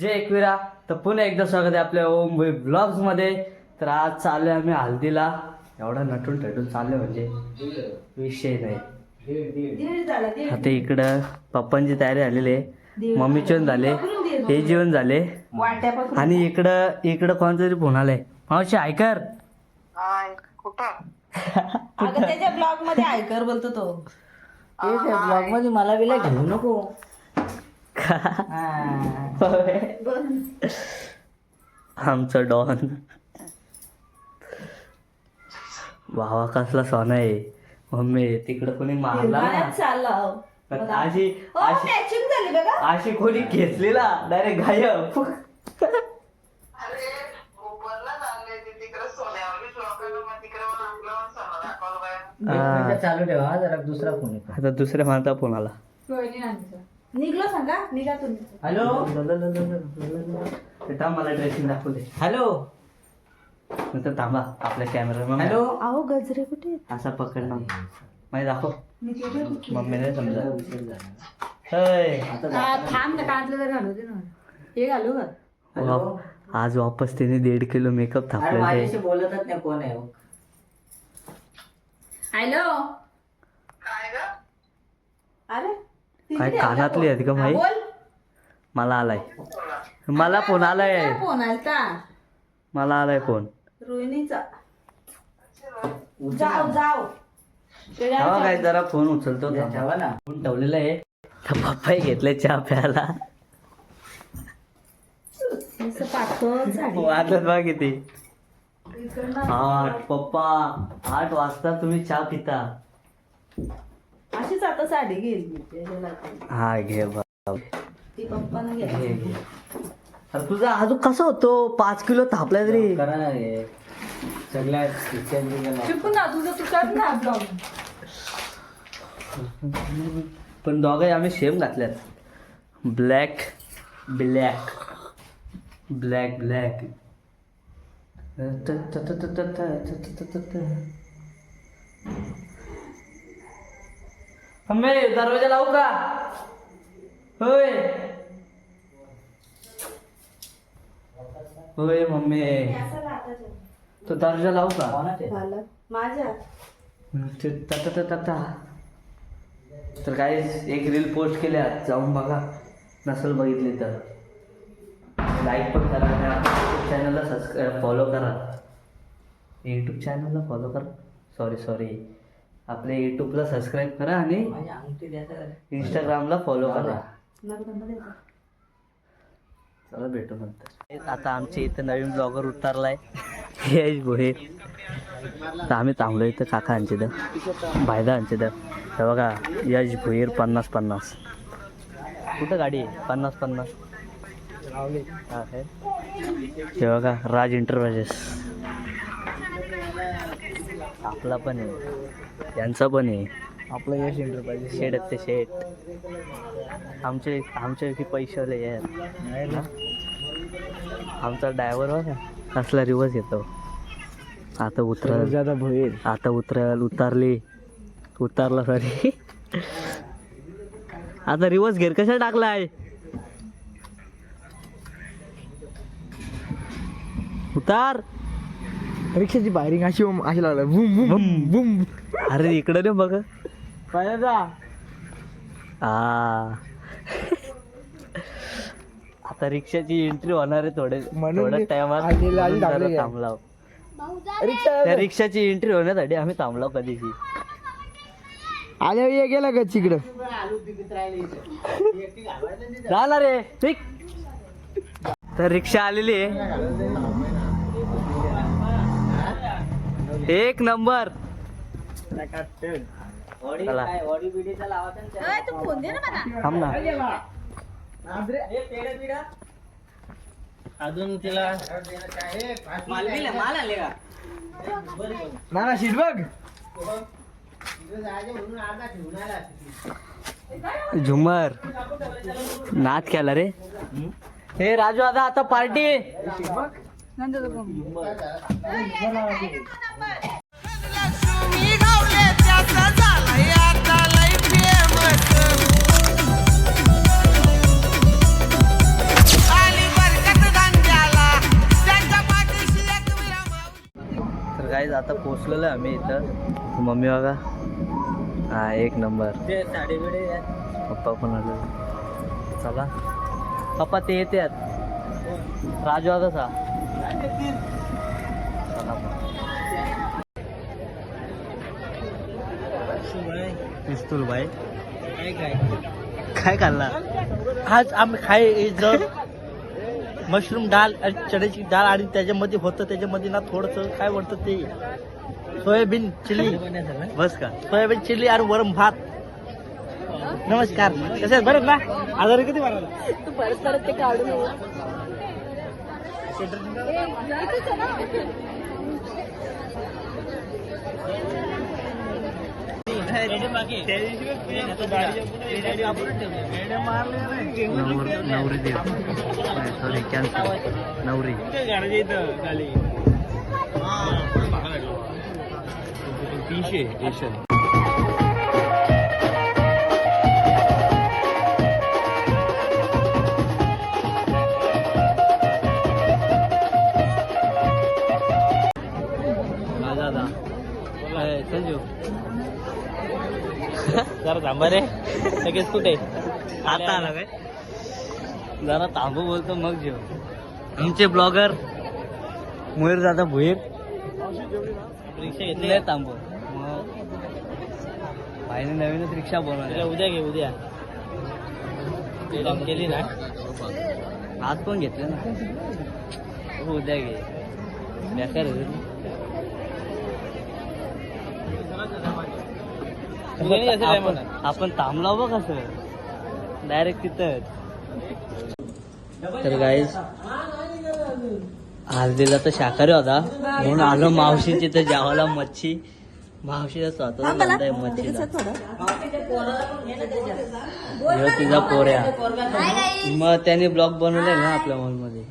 जय एकविरा. तर पुन्हा एकदा स्वागत आहे आपल्या ओम ब्लॉग्समध्ये. तर आज चाललोय आम्ही हल्दीला. एवढा नटून टटून चाललोय म्हणजे विषय नाही. आता इकडं पप्पांची तयारी झालेली आहे. मम्मी जेवण झाले. हे जेवण झाले. आणि इकडं इकडं कोणता तरी फोन आलाय. मावशी ऐकर त्याच्या ब्लॉगमध्ये ऐकर बोलतो तो. ब्लॉगमध्ये मला बिला घेऊ नको. आमचं डॉन. भावा कसला सोना आहे. मम्मी तिकडं कोणी मारला ना? चाललं पण अशी हो अशी अशी कोणी घेतलेला? डायरेक्ट गायब. हा. चालू ठेवा जरा दुसरा फोन आता दुसऱ्या फोन आला. निघलो सांगा निघा तुम्ही. हॅलो? ते थांब मला ड्रेसिंग दाखवू दे. हॅलो? नंतर थांबा आपल्या कॅमेरा हॅलो? अहो गजरे कुठे असा पकड ना. माहिती दाखव. मी केलं मम्मी नाही समजा. हय. थांब ना काढलं तर घालू दे ना हे घालू का? वाप- आज वापस त्याने दीड किलो मेकअप अरे थापले माझ्याशी बोलतच नाही कोण आहे हो. हॅलो? अरे काय कानातली आहेत का बोल. मला आलाय. मला फोन आलाय. फोन आलता. मला आलाय फोन. रोहिणीचा. जाव जाव. ते काय जरा फोन उचलतो थांबा. ना. फोन ठेवलेला आहे. तर पप्पाही घेतले चहा प्यायला. वाजत बा किती. आठ पप्पा. आठ वाजता तुम्ही चहा पिता. अशीच आता साडी घेईल मी. हा घे बा. ती पप्पानं घे, घे. अरे तुझा अजून कसं होतो? पाच किलो थापलाय तरी. करा ना सगळ्या ना तुझं तू कर ना ब्लॉग. पण दोघे आम्ही सेम घातल्यात. Black black black black mummy दरवाजा लावू का? होय. होय मम्मी. तो दरवाजा लावू का? माझ्या. तर काय एक रील पोस्ट केल्या जाऊन बघा. नसल बघितली तर. लाईक पण करा यूट्यूब चॅनलला सबस्क्राईब फॉलो करा. यूट्यूब चॅनलला फॉलो करा. सॉरी सॉरी आपल्या यूट्यूबला सबस्क्राईब करा आणि तर. इंस्टाग्रामला फॉलो करा. चला भेटू नंतर. आता आमच्या इथं नवीन ब्लॉगर उतरलाय. यश भोये तर आम्ही थांबलो इथं काकांचे तर भायदांचे तर हे बघा यश भोईर पन्नास पन्नास. कुठं गाडी आहे? पन्नास पन्नास. हा? हे. बघा राज इंटरप्राइजेस आपला पण आहे. यांचा पण आहे. आपलं यश एंटरप्राइजेस शेड ते शेड. आमचे आमच्या इथे पैशावाले आहेत. आमचा ड्रायव्हर बघा कसला रिवर्स येतो. आता उतरल. ज्यादा भोईर. आता उतरल. उतरली. उतरला सॉरी आता रिवर्स घेर कशा टाकलाय? उतार. रिक्षाची बाहेरिंग अशी अशी लागला बुम बुम बुम. बुम अरे इकडे रे बघ. पाहिजे आ. आता रिक्षाची एंट्री होणार आहे थोडे म्हणून थोड्या मी टायमात आलेला काय? थांबलाव. रिक्षा त्या रिक्षाची एंट्री होण्यासाठी आम्ही थांबलो कधीची आल्या ये गेला का तिकडं? झाला रे ठीक तर रिक्षा आलेली आहे. एक नंबर. चला. अय, तू फोन दे ना मला. थांब ना. अजून तिला ना शीट बघ. झुमर. नाच केला रे. हे राजू दादा आता पार्टी. गाईज आता पोचलेलो आहे आम्ही इथं. मम्मी बघा. हा एक नंबर. पप्पा पण आले. चला. पप्पा ते येते. राजू सा पिस्तूल भाई. काय खाल्ला? आज आम्ही खाय जर मशरूम डाळ आणि चण्याची डाळ आणि त्याच्यामध्ये होतं त्याच्यामध्ये ना थोडंसं काय म्हणतं ते सोयाबीन चिली. बस का? सोयाबीन चिली आणि वरम भात. नमस्कार. कसे बरं ना? आजारी किती मारायला? नवरी देव. सॉरी कॅन्सल नवरी तीनशे एशियन जरा थांबा रे. लगेच कुठे? आता आला काय? जरा थांबू बोलतो मग जेव. आमचे ब्लॉगर मयूर दादा भुईर. रिक्षा घेतली लय थांबू. मग भाईने नवीनच रिक्षा बनवली उद्या घे उद्या. केली ना? आज पण घेतलं ना? उद्या घे. बेकार आहे रे. उद्या नाही जायचं आपण time ला. आपण थांबला बघ कसं? डायरेक्ट तिथंच तर गाईज हल्दीला तर शाकाहारी होता. म्हणून आलो मावशीची तर जेवायला मच्छी. मावशीचा स्वतः धंदा आहे मच्छीचा. ह्यो तिचा पोऱ्या मग त्याने ब्लॉग बनवले ना आपल्या मॉलमध्ये.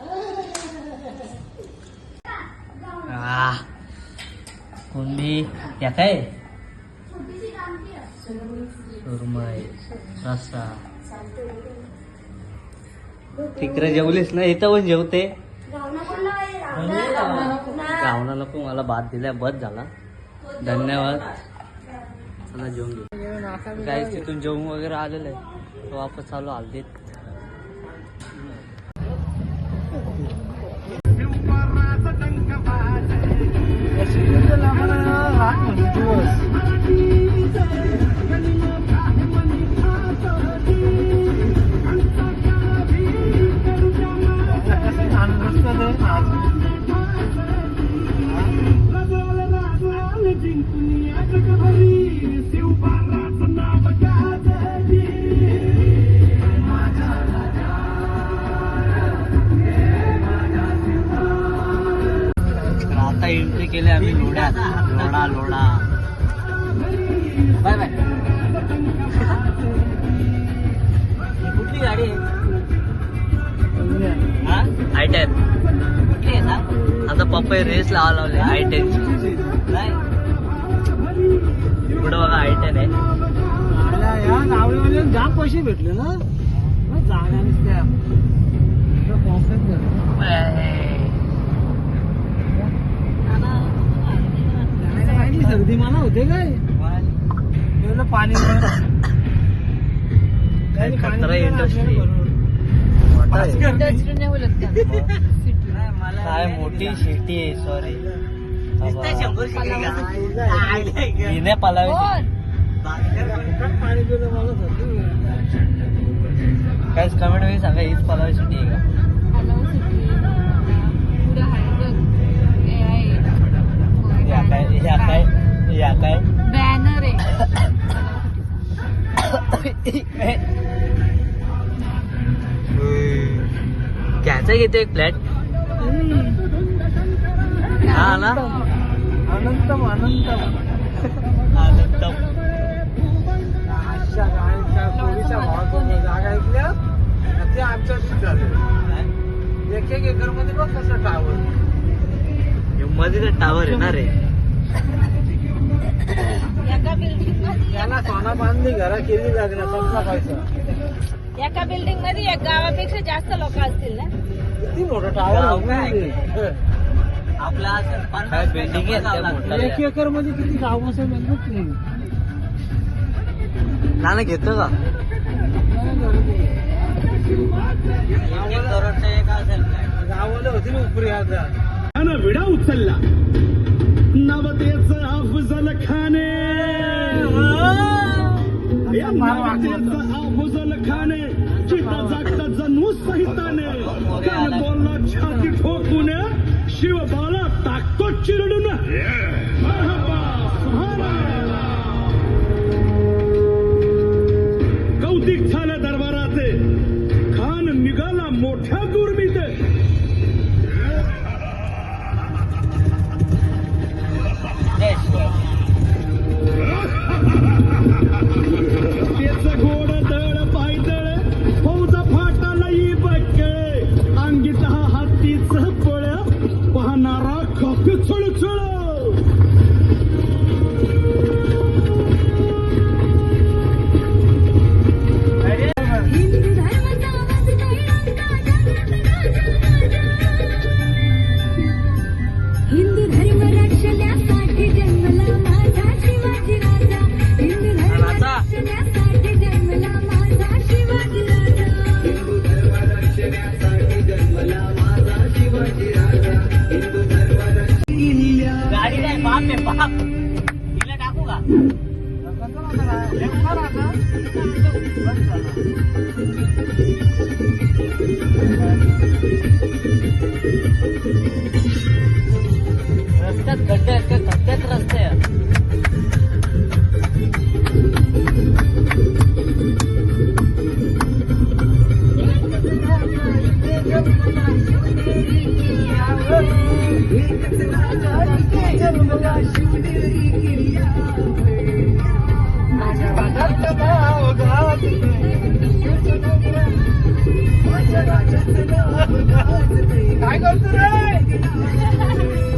आह. कोंबी या काय? सुरमई रस्सा तिकडे जेवलीस ना? इथं पण जेवते. गावना नको मला भात दिलाय बस झाला. धन्यवाद. चला जेवून घेऊ. काय तिथून जेवून वगैरे आलेलं आहे. तो वापस चालू हल्दीत तर केली आम्ही लोड्यात लोडा लोडा बाय बाय. कुठली गाडी आय टेन कुठली आहे ना? आता पप्पा रेस लावा लावले आय टेन पुढं बघा आय टेन आहे जाम पैसे भेटले ना. जागा सर्दी मला होते काय? एवढं पाणी काय खतरा इंडस्ट्री? काय मोठी शेती आहे सॉरी हिने पालावी काय कमेंटमध्ये सांगा हीच पालावी शेती आहे का? या काय या काय या काय बॅनर आहे. घ्यायचं घेतो एक फ्लॅट हा ना? अनंतम अनंतम. अशा भावातून जागा ऐकल्या ते आमच्या झाले एक एक एकरमध्ये बघ कसं टावर हे मध्ये ते टावर आहे रे. एका बिल्डिंगमध्ये त्याला सोना बांधली घरा केली लागणार एका बिल्डिंगमध्ये एक गावापेक्षा जास्त लोक असतील ना? किती मोठं टावर आपला एक एकरमध्ये किती गाव असेल नाही? नाना घेतो का? आपल्याला गावाला होती ना उपरी आता अन विडा उचलला. नवतेच अफजल खाने. नवतेच अफजल खाने. चिता जागता जनू सहिताने. कान बोलला छाती ठोकून. शिवबाला टाकतो चिरडून काय करतो रे?